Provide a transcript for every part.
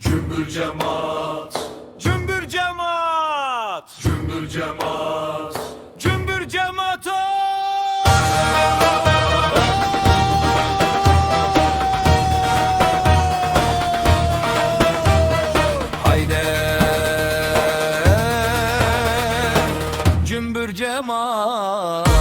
Cümbür cemaat, Cümbür cemaat, cümbür cemaat, cümbür cemaat. Haydi cümbür cemaat.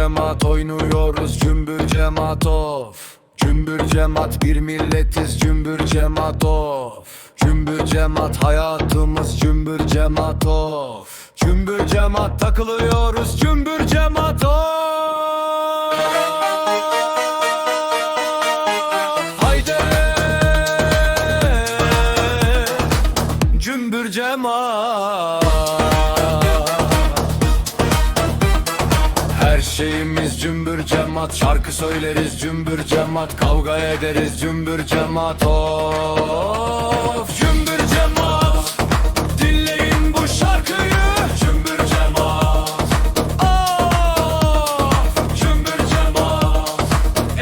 Cemaat oynuyoruz cümbür cemaat of. Cümbür cemaat bir milletiz cümbür cemaat of. Cümbür cemaat hayatımız cümbür cemaat of. Cümbür cemaat takılıyoruz cümbür cemaat of. Cümbür cemaat şeyimiz cümbür cemaat Şarkı söyleriz cümbür cemaat Kavga ederiz cümbür cemaat Of! Cümbür cemaat Dinleyin bu şarkıyı! Cümbür Of! Cümbür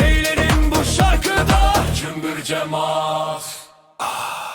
Eğlenin bu şarkıda! Cümbür cemaat ah.